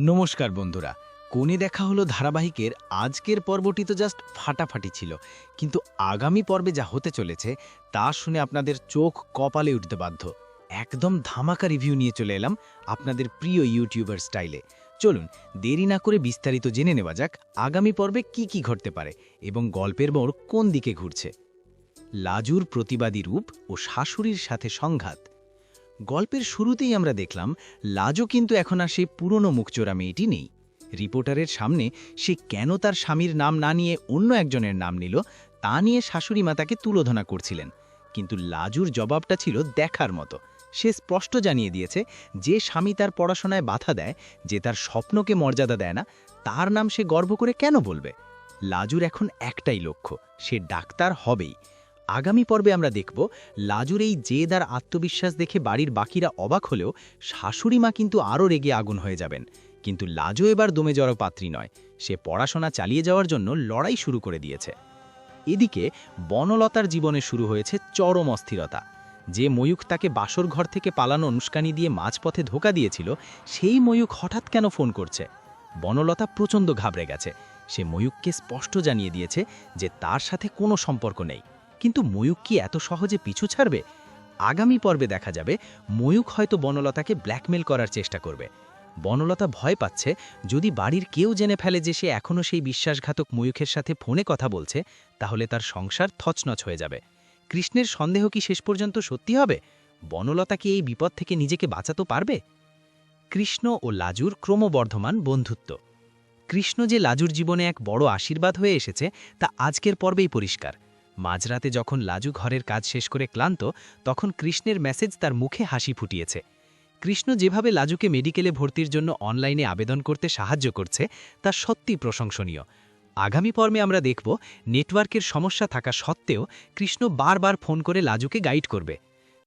নমস্কার বন্ধুরা। কোণে দেখা হলো ধারাবাহিকের আজকের পর্বটি তো জাস্ট ফাটাফাটি ছিল। কিন্তু আগামী পর্বে যা হতে চলেছে, তা শুনে আপনাদের চোখ কপালে উঠতে বাধ্য। একদম ধামাকা রিভিউ নিয়ে চলে এলাম আপনাদের প্রিয় ইউটিউবার স্টাইলে চলুন, দেরি না করে বিস্তারিত জেনে নেওয়া যাক আগামী পর্বে কি কি ঘটতে পারে এবং গল্পের মোড় কোন দিকে ঘুরছে। লাজুর প্রতিবাদী রূপ ও শাশুড়ির সাথে সংঘাত। গল্পের শুরুতেই আমরা দেখলাম লাজো কিন্তু এখন আর সেই পুরনো মুখচোরা মেয়েটি নেই। রিপোর্টারের সামনে সে কেন তার স্বামীর নাম না নিয়ে অন্য একজনের নাম নিল, তা নিয়ে শাশুড়ি মা তাকে তুলোধনা করছিলেন। কিন্তু লাজুর জবাবটা ছিল দেখার মতো। সে স্পষ্ট জানিয়ে দিয়েছে, যে স্বামী তার পড়াশোনায় বাধা দেয়, যে তার স্বপ্নকে মর্যাদা দেয় না, তার নাম সে গর্ব করে কেন বলবে? লাজুর এখন একটাই লক্ষ্য, সে ডাক্তার হবেই। আগামী পর্বে আমরা দেখব, লাজুর এই জেদার আত্মবিশ্বাস দেখে বাড়ির বাকিরা অবাক হলেও শাশুড়ি মা কিন্তু আরও রেগে আগুন হয়ে যাবেন। কিন্তু লাজু এবার দমে জড়ো পাত্রী নয়, সে পড়াশোনা চালিয়ে যাওয়ার জন্য লড়াই শুরু করে দিয়েছে। এদিকে বনলতার জীবনে শুরু হয়েছে চরম অস্থিরতা। যে ময়ূক তাকে বাসর ঘর থেকে পালানো অনুষ্ঠানি দিয়ে মাঝপথে ধোকা দিয়েছিল, সেই ময়ূক হঠাৎ কেন ফোন করছে? বনলতা প্রচণ্ড ঘাবড়ে গেছে। সে ময়ূককে স্পষ্ট জানিয়ে দিয়েছে যে তার সাথে কোনো সম্পর্ক নেই। কিন্তু ময়ূক কি এত সহজে পিছু ছাড়বে? আগামী পর্বে দেখা যাবে, ময়ূক হয়তো বনলতাকে ব্ল্যাকমেল করার চেষ্টা করবে। বনলতা ভয় পাচ্ছে, যদি বাড়ির কেউ জেনে ফেলে যে সে এখনও সেই বিশ্বাসঘাতক ময়ূখের সাথে ফোনে কথা বলছে, তাহলে তার সংসার থচনচ হয়ে যাবে। কৃষ্ণের সন্দেহ কি শেষ পর্যন্ত সত্যি হবে? বনলতা কি এই বিপদ থেকে নিজেকে বাঁচাতে পারবে? কৃষ্ণ ও লাজুর ক্রমবর্ধমান বন্ধুত্ব। কৃষ্ণ যে লাজুর জীবনে এক বড় আশীর্বাদ হয়ে এসেছে, তা আজকের পর্বেই পরিষ্কার। মাঝরাতে যখন লাজু ঘরের কাজ শেষ করে ক্লান্ত, তখন কৃষ্ণের মেসেজ তার মুখে হাসি ফুটিয়েছে। কৃষ্ণ যেভাবে লাজুকে মেডিকেলে ভর্তির জন্য অনলাইনে আবেদন করতে সাহায্য করছে, তা সত্যি প্রশংসনীয়। আগামী পর্বে আমরা দেখব, নেটওয়ার্কের সমস্যা থাকা সত্ত্বেও কৃষ্ণ বারবার ফোন করে লাজুকে গাইড করবে।